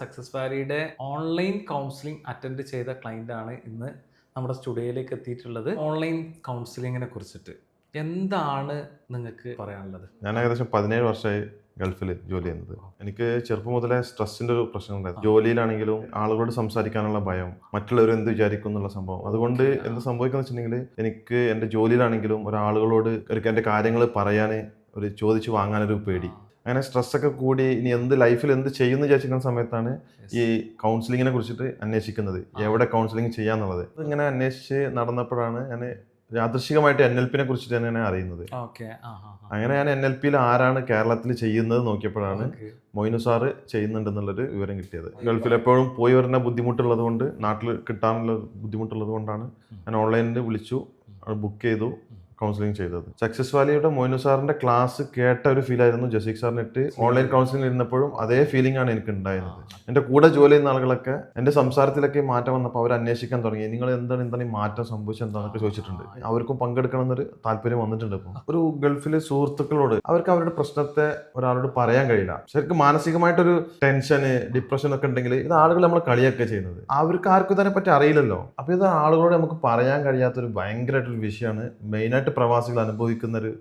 Success വാലിയുടെ online counselling attend ചെയ്ത client ആണ് ഇന്ന് നമ്മുടെ സ്റ്റുഡിയോയിലേക്ക് എത്തിയിട്ടുള്ളത്. ഓൺലൈൻ കൗൺസിലിങ്ങിനെ കുറിച്ചിട്ട്. എന്താണ് നിങ്ങൾക്ക് പറയാനുള്ളത്? ഞാൻ ഏകദേശം പതിനേഴ് വർഷമായി ഗൾഫിൽ ജോലി ചെയ്യുന്നത്. എനിക്ക് ചെറുപ്പം മുതലേ സ്ട്രെസ്സിന്റെ ഒരു പ്രശ്നം ഉണ്ടായിരുന്നു. ജോലിയിലാണെങ്കിലും ആളുകളോട് സംസാരിക്കാനുള്ള ഭയം മറ്റുള്ളവർ എന്ത് വിചാരിക്കും എന്നുള്ള സംഭവം. അതുകൊണ്ട് എന്ത് സംഭവിക്കുന്ന വെച്ചിട്ടുണ്ടെങ്കിൽ എനിക്ക് എന്റെ ജോലിയിലാണെങ്കിലും ഒരാളുകളോട് എനിക്ക് എന്റെ കാര്യങ്ങൾ പറയാൻ ഒരു ചോദിച്ചു വാങ്ങാനൊരു പേടി. അങ്ങനെ സ്ട്രെസ്സൊക്കെ കൂടി ഇനി എന്ത് ലൈഫിൽ എന്ത് ചെയ്യുന്നു വിചാരിക്കുന്ന സമയത്താണ് ഈ കൗൺസിലിങ്ങിനെ കുറിച്ചിട്ട് അന്വേഷിക്കുന്നത്. എവിടെ കൗൺസിലിംഗ് ചെയ്യാന്നുള്ളത്. ഇങ്ങനെ അന്വേഷിച്ച് നടന്നപ്പോഴാണ് ഞാൻ യാദൃശികമായിട്ട് എൻ എൽ പിനെ കുറിച്ചിട്ട് തന്നെ അറിയുന്നത്. അങ്ങനെ ഞാൻ എൻ എൽ പിയിൽ ആരാണ് കേരളത്തിൽ ചെയ്യുന്നത് നോക്കിയപ്പോഴാണ് മൊയ്നു സാറ് ചെയ്യുന്നുണ്ടെന്നുള്ളൊരു വിവരം കിട്ടിയത്. ഗൾഫിൽ എപ്പോഴും പോയി വരുന്ന ബുദ്ധിമുട്ടുള്ളത് കൊണ്ട് നാട്ടിൽ കിട്ടാനുള്ള ബുദ്ധിമുട്ടുള്ളത് കൊണ്ടാണ് ഞാൻ ഓൺലൈനിൽ വിളിച്ചു ബുക്ക് ചെയ്തു. കൗൺസിലിംഗ് ചെയ്തത്. സക്സസ് വാലിയുടെ മൊയ്നു സാറിന്റെ ക്ലാസ് കേട്ട ഒരു ഫീൽ ആയിരുന്നു ജസീക് സാറിനിട്ട് ഓൺലൈൻ കൗൺസിലിംഗ് ഇരുന്നപ്പോഴും അതേ ഫീലിംഗ് ആണ് എനിക്ക് ഉണ്ടായിരുന്നത് എന്റെ കൂടെ ജോലി ചെയ്യുന്ന ആളുകളൊക്കെ എന്റെ സംസാരത്തിലൊക്കെ മാറ്റം വന്നപ്പോൾ അവർ അന്വേഷിക്കാൻ തുടങ്ങി. നിങ്ങൾ എന്താണ് എന്താണ് ഈ മാറ്റം സംഭവിച്ചത്? എന്താണെന്നൊക്കെ ചോദിച്ചിട്ടുണ്ട്. അവർക്കും പങ്കെടുക്കണം എന്നൊരു താല്പര്യം വന്നിട്ടുണ്ട് ഇപ്പോൾ ഒരു ഗൾഫിലെ സുഹൃത്തുക്കളോട് അവർക്ക് അവരുടെ പ്രശ്നത്തെ ഒരാളോട് പറയാൻ കഴിയില്ല. ശരിക്കും മാനസികമായിട്ടൊരു ടെൻഷന് ഡിപ്രഷൻ ഒക്കെ ഉണ്ടെങ്കിൽ ഇത് ആളുകൾ നമ്മൾ കളിയൊക്കെ ചെയ്യുന്നത്. അവർക്ക് ആർക്കും ഇതിനെ പറ്റി അറിയില്ലല്ലോ. അപ്പൊ ഇത് ആളുകളോട് നമുക്ക് പറയാൻ കഴിയാത്തൊരു ഭയങ്കരമായിട്ടൊരു വിഷയമാണ്. മെയിനായിട്ട് പ്രവാസികൾ അനുഭവിക്കുന്ന ഒരു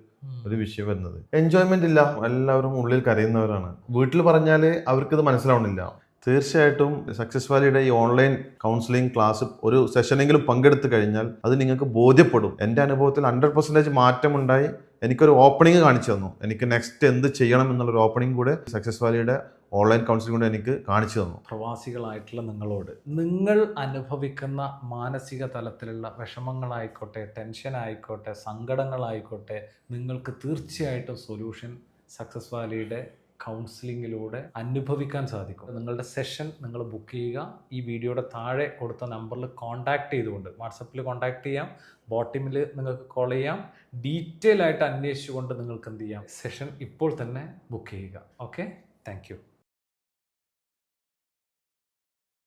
ഒരു വിഷയം വരുന്നത്. എൻജോയ്മെന്റ് ഇല്ല. എല്ലാവരും ഉള്ളിൽ കരയുന്നവരാണ്. വീട്ടിൽ പറഞ്ഞാൽ അവർക്കിത് മനസ്സിലാവണില്ല. തീർച്ചയായിട്ടും സക്സസ് വാലിയുടെ ഈ ഓൺലൈൻ കൗൺസിലിംഗ് ക്ലാസ് ഒരു സെഷനെങ്കിലും പങ്കെടുത്തു കഴിഞ്ഞാൽ അത് നിങ്ങൾക്ക് ബോധ്യപ്പെടും. എന്റെ അനുഭവത്തിൽ ഹൺഡ്രഡ് പെർസെന്റേജ് മാറ്റമുണ്ടായി. എനിക്കൊരു ഓപ്പണിംഗ് കാണിച്ചു തന്നു. എനിക്ക് നെക്സ്റ്റ് എന്ത് ചെയ്യണം എന്നുള്ളൊരു ഓപ്പണിംഗ് കൂടെ സക്സസ് വാലിയുടെ ഓൺലൈൻ കൗൺസിലിംഗ് കൂടെ എനിക്ക് കാണിച്ചു തന്നു. പ്രവാസികളായിട്ടുള്ള നിങ്ങളോട് നിങ്ങൾ അനുഭവിക്കുന്ന മാനസിക തലത്തിലുള്ള വിഷമങ്ങളായിക്കോട്ടെ ടെൻഷൻ ആയിക്കോട്ടെ സങ്കടങ്ങളായിക്കോട്ടെ നിങ്ങൾക്ക് തീർച്ചയായിട്ടും സൊല്യൂഷൻ സക്സസ് വാലിയുടെ കൗൺസിലിങ്ങിലൂടെ അനുഭവിക്കാൻ സാധിക്കും. നിങ്ങളുടെ സെഷൻ നിങ്ങൾ ബുക്ക് ചെയ്യുക. ഈ വീഡിയോയുടെ താഴെ കൊടുത്ത നമ്പറിൽ കോൺടാക്ട് ചെയ്തുകൊണ്ട് വാട്സപ്പിൽ കോൺടാക്ട് ചെയ്യാം. ബോട്ടിമിൽ നിങ്ങൾക്ക് കോൾ ചെയ്യാം. ഡീറ്റെയിൽ ആയിട്ട് അന്വേഷിച്ചുകൊണ്ട് നിങ്ങൾക്ക് എന്ത് ചെയ്യാം? സെഷൻ ഇപ്പോൾ തന്നെ ബുക്ക് ചെയ്യുക. Okay thank